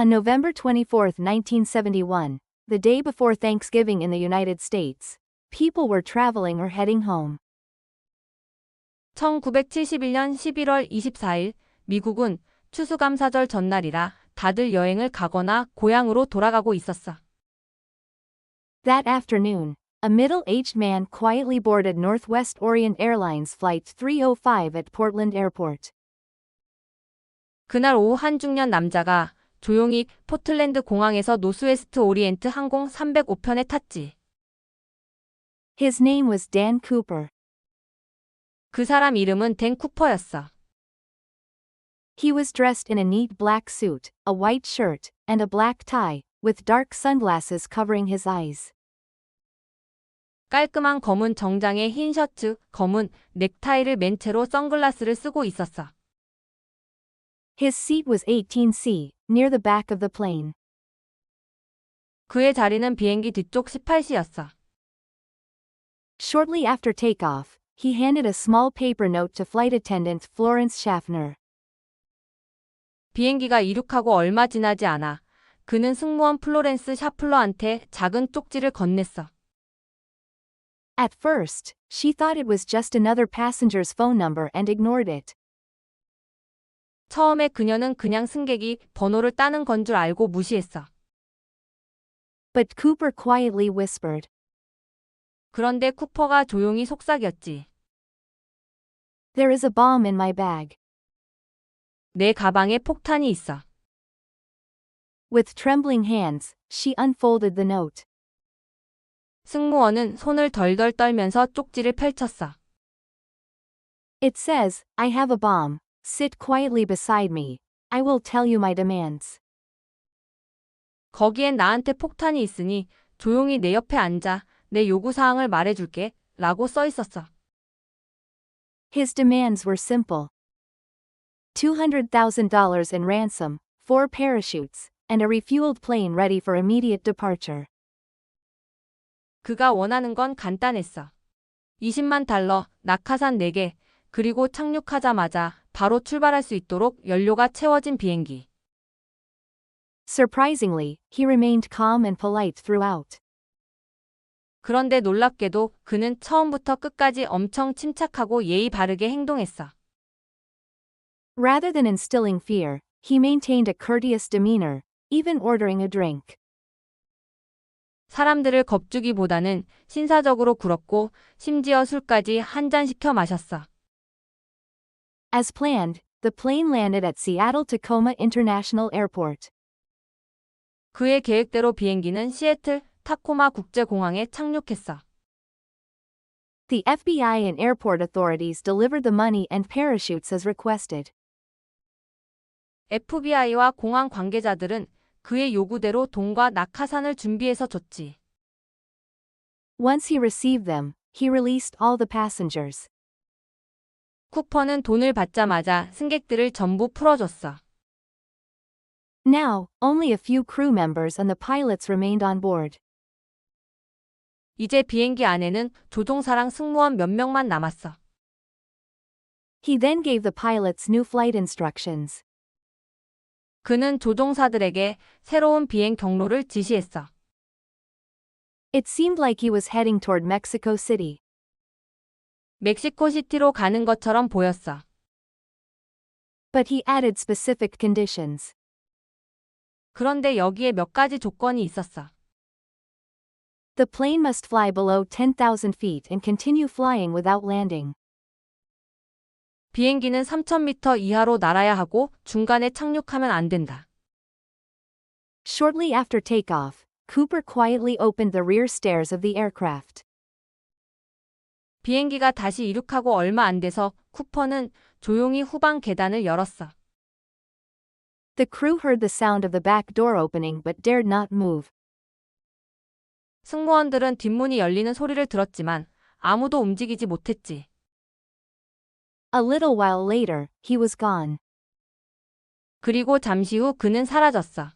On November 24, 1971, the day before Thanksgiving in the United States, people were traveling or heading home. 1971년 11월 24일 미국은 추수감사절 전날이라 다들 여행을 가거나 고향으로 돌아가고 있었어. That afternoon, a middle-aged man quietly boarded Northwest Orient Airlines Flight 305 at Portland Airport. 그날 오후 한 중년 남자가 조용히 포틀랜드 공항에서 노스웨스트 오리엔트 항공 305편에 탔지. His name was Dan Cooper. 그 사람 이름은 댄 쿠퍼였어. He was dressed in a neat black suit, a white shirt, and a black tie, with dark sunglasses covering his eyes. 깔끔한 검은 정장에 흰 셔츠, 검은 넥타이를 맨 채로 선글라스를 쓰고 있었어. His seat was 18C, near the back of the plane. 그의 자리는 비행기 뒤쪽 18시였어. Shortly after takeoff, he handed a small paper note to flight attendant Florence Schaffner. 비행기가 이륙하고 얼마 지나지 않아 그는 승무원 플로렌스 샤플러한테 작은 쪽지를 건넸어. At first, she thought it was just another passenger's phone number and ignored it. 처음에 그녀는 그냥 승객이 번호를 따는 건 줄 알고 무시했어. But Cooper quietly whispered, 그런데 쿠퍼가 조용히 속삭였지. There is a bomb in my bag. 내 가방에 폭탄이 있어. With trembling hands, she unfolded the note. 승무원은 손을 덜덜 떨면서 쪽지를 펼쳤어. It says, I have a bomb. Sit quietly beside me. I will tell you my demands. 거기엔 나한테 폭탄이 있으니 조용히 내 옆에 앉아 내 요구사항을 말해줄게 라고 써 있었어. His demands were simple $200,000 in ransom, four parachutes, and a refueled plane ready for immediate departure. 그가 원하는 건 간단했어. 20만 달러, 낙하산 4개, 그리고 착륙하자마자 바로 출발할 수 있도록 연료가 채워진 비행기. Surprisingly, he remained calm and polite throughout. 그런데 놀랍게도 그는 처음부터 끝까지 엄청 침착하고 예의 바르게 행동했어. Rather than instilling fear, he maintained a courteous demeanor, even ordering a drink. 사람들을 겁주기보다는 신사적으로 굴었고 심지어 술까지 한 잔 시켜 마셨어. As planned, the plane landed at Seattle Tacoma International Airport. 그의 계획대로 비행기는 시애틀 타코마 국제공항에 착륙했어. The FBI and airport authorities delivered the money and parachutes as requested. FBI와 공항 관계자들은 그의 요구대로 돈과 낙하산을 준비해서 줬지. Once he received them, he released all the passengers. 쿠퍼는 돈을 받자마자 승객들을 전부 풀어줬어. Now, only a few crew members and the pilots remained on board. 이제 비행기 안에는 조종사랑 승무원 몇 명만 남았어. He then gave the pilots new flight instructions. 그는 조종사들에게 새로운 비행 경로를 지시했어. It seemed like he was heading toward Mexico City. 멕시코시티로 가는 것처럼 보였어. But he added specific conditions. 그런데 여기에 몇 가지 조건이 있었어. The plane must fly below 10,000 feet and continue flying without landing. 비행기는 3,000m 이하로 날아야 하고 중간에 착륙하면 안 된다. Shortly after takeoff, Cooper quietly opened the rear stairs of the aircraft. 비행기가 다시 이륙하고 얼마 안 돼서 쿠퍼는 조용히 후방 계단을 열었어. The crew heard the sound of the back door opening but dared not move. 승무원들은 뒷문이 열리는 소리를 들었지만 아무도 움직이지 못했지. A little while later, he was gone. 그리고 잠시 후 그는 사라졌어.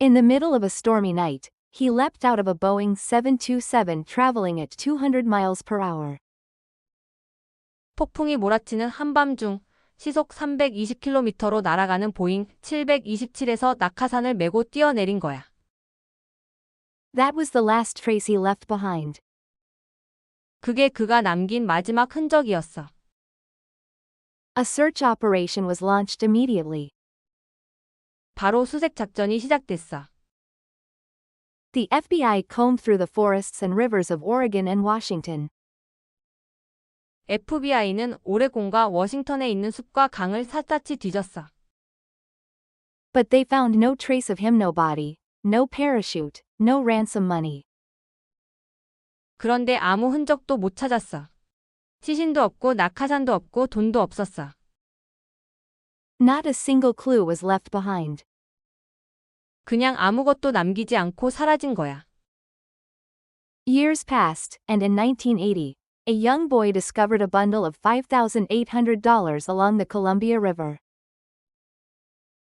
In the middle of a stormy night, he leapt out of a Boeing 727 traveling at 200 miles per hour. 폭풍이 몰아치는 한밤중 시속 320km로 날아가는 보잉 727에서 낙하산을 메고 뛰어내린 거야. That was the last trace he left behind. 그게 그가 남긴 마지막 흔적이었어. A search operation was launched immediately. 바로 수색 작전이 시작됐어. The FBI combed through the forests and rivers of Oregon and Washington. FBI는 오레곤과 워싱턴에 있는 숲과 강을 샅샅이 뒤졌어. But they found no trace of him, no body, no parachute, no ransom money. 그런데 아무 흔적도 못 찾았어. 시신도 없고 낙하산도 없고 돈도 없었어. Not a single clue was left behind. 그냥 아무것도 남기지 않고 사라진 거야. Years passed, and in 1980, a young boy discovered a bundle of $5,800 along the Columbia River.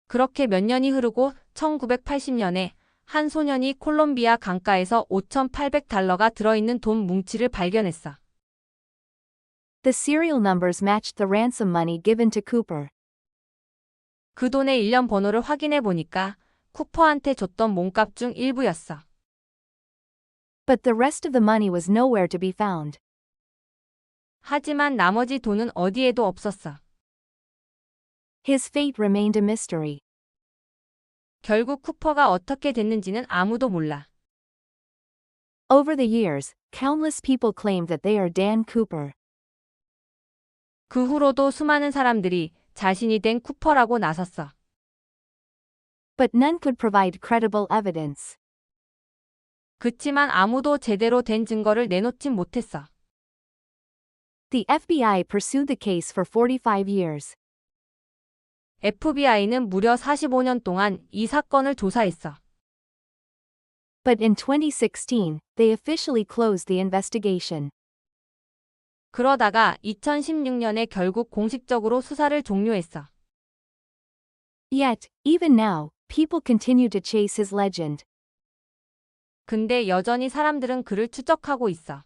그렇게 몇 년이 흐르고 1980년에 한 소년이 콜롬비아 강가에서 5,800달러가 들어있는 돈 뭉치를 발견했어. The serial numbers matched the ransom money given to Cooper. 그 돈의 일련 번호를 확인해 보니까 쿠퍼한테 줬던 몸값 중 일부였어. But the rest of the money was nowhere to be found. 하지만 나머지 돈은 어디에도 없었어. His fate remained a mystery. 결국 쿠퍼가 어떻게 됐는지는 아무도 몰라. Over the years, countless people claimed that they are Dan Cooper. 그 후로도 수많은 사람들이 자신이 된 쿠퍼라고 나섰어. But none could provide credible evidence. 그치만 아무도 제대로 된 증거를 내놓진 못했어. The FBI pursued the case for 45 years. FBI는 무려 45년 동안 이 사건을 조사했어. But in 2016, they officially closed the investigation. 그러다가 2016년에 결국 공식적으로 수사를 종료했어. Yet, even now, people continue to chase his legend. 근데 여전히 사람들은 그를 추적하고 있어.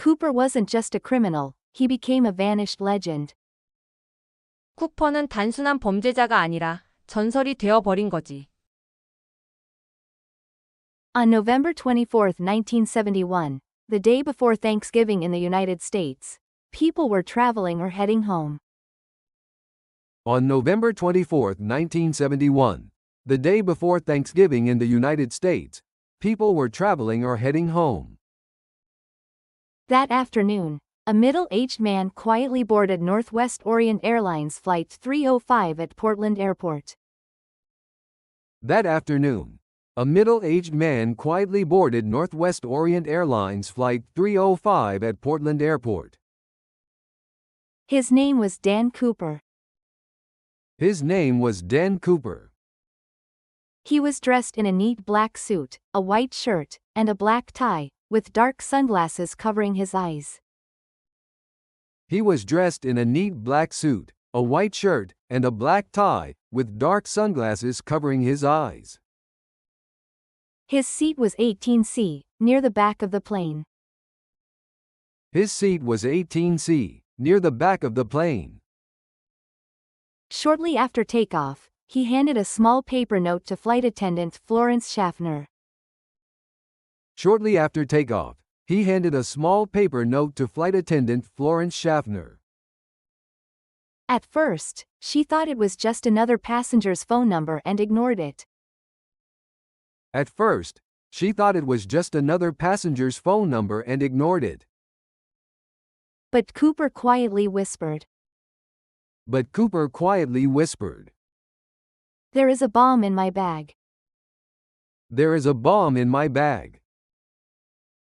Cooper wasn't just a criminal, he became a vanished legend. 쿠퍼는 단순한 범죄자가 아니라 전설이 되어버린 거지. On November 24, 1971, the day before Thanksgiving in the United States, people were traveling or heading home. On November 24, 1971, the day before Thanksgiving in the United States, people were traveling or heading home. That afternoon, a middle aged man quietly boarded Northwest Orient Airlines Flight 305 at Portland Airport. That afternoon, a middle aged man quietly boarded Northwest Orient Airlines Flight 305 at Portland Airport. His name was Dan Cooper. His name was Dan Cooper. He was dressed in a neat black suit, a white shirt, and a black tie, with dark sunglasses covering his eyes. He was dressed in a neat black suit, a white shirt, and a black tie, with dark sunglasses covering his eyes. His seat was 18C, near the back of the plane. His seat was 18C, near the back of the plane. Shortly after takeoff, he handed a small paper note to flight attendant Florence Schaffner. Shortly after takeoff, he handed a small paper note to flight attendant Florence Schaffner. At first, she thought it was just another passenger's phone number and ignored it. At first, she thought it was just another passenger's phone number and ignored it. But Cooper quietly whispered, But Cooper quietly whispered, There is a bomb in my bag. There is a bomb in my bag.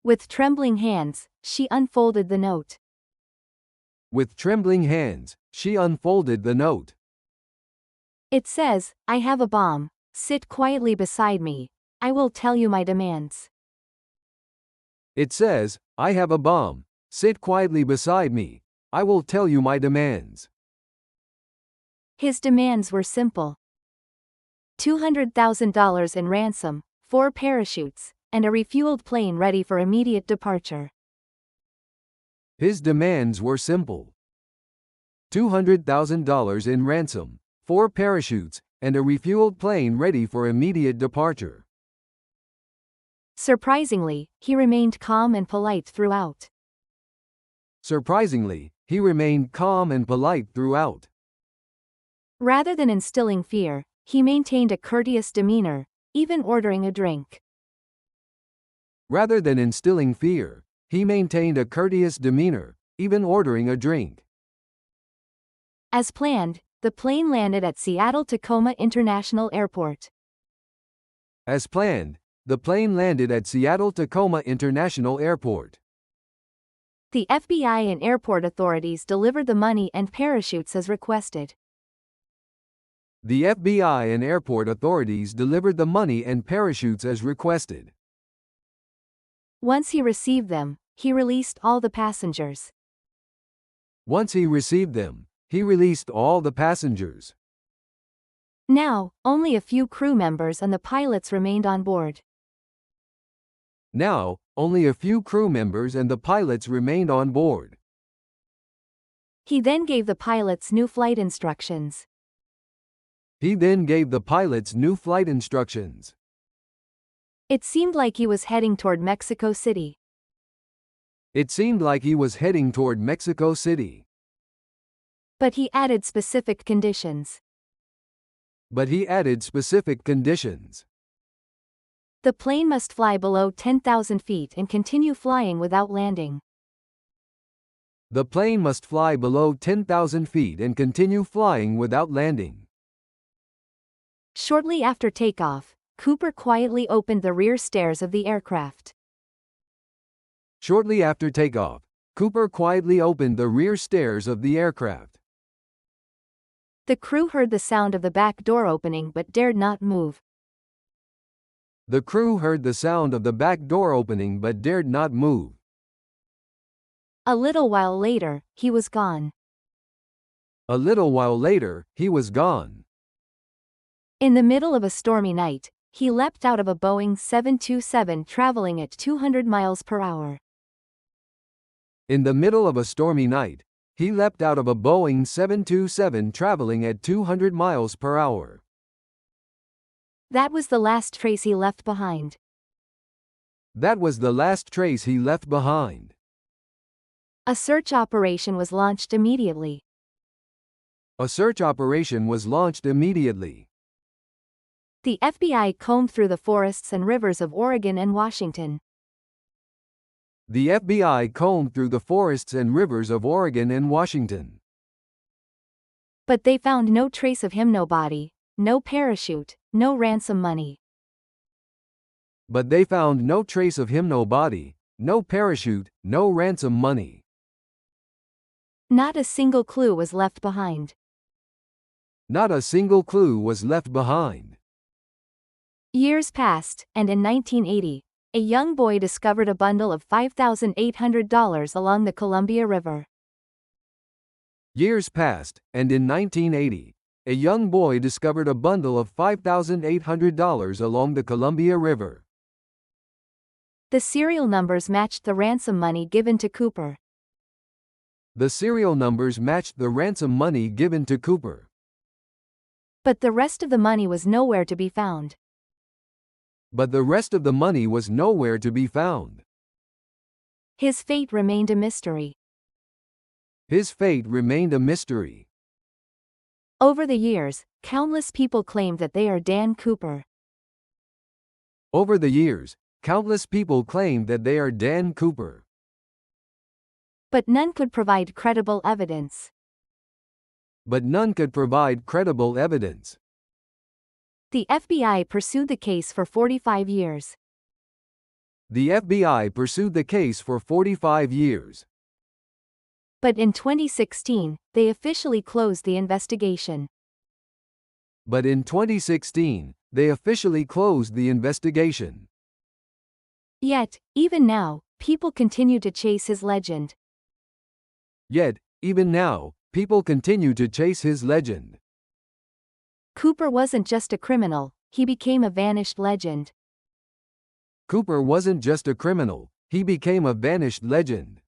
With trembling hands, she unfolded the note. With trembling hands, she unfolded the note. It says, I have a bomb. Sit quietly beside me. I will tell you my demands. It says, I have a bomb. Sit quietly beside me. I will tell you my demands. His demands were simple $200,000 in ransom, four parachutes, and a refueled plane ready for immediate departure. His demands were simple $200,000 in ransom, four parachutes, and a refueled plane ready for immediate departure. Surprisingly, he remained calm and polite throughout. Surprisingly, he remained calm and polite throughout. Rather than instilling fear, he maintained a courteous demeanor, even ordering a drink. Rather than instilling fear, he maintained a courteous demeanor, even ordering a drink. As planned, the plane landed at Seattle Tacoma International Airport. As planned, the plane landed at Seattle Tacoma International Airport. The FBI and airport authorities delivered the money and parachutes as requested. The FBI and airport authorities delivered the money and parachutes as requested. Once he received them, he released all the passengers. Once he received them, he released all the passengers. Now, only a few crew members and the pilots remained on board. Now, only a few crew members and the pilots remained on board. He then gave the pilots new flight instructions. He then gave the pilots new flight instructions. It seemed like he was heading toward Mexico City. It seemed like he was heading toward Mexico City. But he added specific conditions. But he added specific conditions. The plane must fly below 10,000 feet and continue flying without landing. The plane must fly below 10,000 feet and continue flying without landing. Shortly after takeoff, Cooper quietly opened the rear stairs of the aircraft. Shortly after takeoff, Cooper quietly opened the rear stairs of the aircraft. The crew heard the sound of the back door opening but dared not move. The crew heard the sound of the back door opening but dared not move. A little while later, he was gone. A little while later, he was gone. In the middle of a stormy night, he leapt out of a Boeing 727 traveling at 200 miles per hour. In the middle of a stormy night, he leapt out of a Boeing 727 traveling at 200 miles per hour. That was the last trace he left behind. That was the last trace he left behind. A search operation was launched immediately. A search operation was launched immediately. The FBI combed through the forests and rivers of Oregon and Washington. The FBI combed through the forests and rivers of Oregon and Washington. But they found no trace of him no body, no parachute, no ransom money. But they found no trace of him no body, no parachute, no ransom money. Not a single clue was left behind. Not a single clue was left behind. Years passed, and in 1980, a young boy discovered a bundle of $5,800 along the Columbia River. Years passed, and in 1980, a young boy discovered a bundle of $5,800 along the Columbia River. The serial numbers matched the ransom money given to Cooper. The serial numbers matched the ransom money given to Cooper. But the rest of the money was nowhere to be found but the rest of the money was nowhere to be found. His fate remained a mystery. His fate remained a mystery. Over the years, countless people claimed that they are Dan Cooper. Over the years, countless people claimed that they are Dan Cooper. But none could provide credible evidence. But none could provide credible evidence. The FBI pursued the case for 45 years. The FBI pursued the case for 45 years. But in 2016, they officially closed the investigation. But in 2016, they officially closed the investigation. Yet, even now, people continue to chase his legend. Yet, even now, people continue to chase his legend. Cooper wasn't just a criminal, he became a vanished legend. Cooper wasn't just a criminal, he became a vanished legend.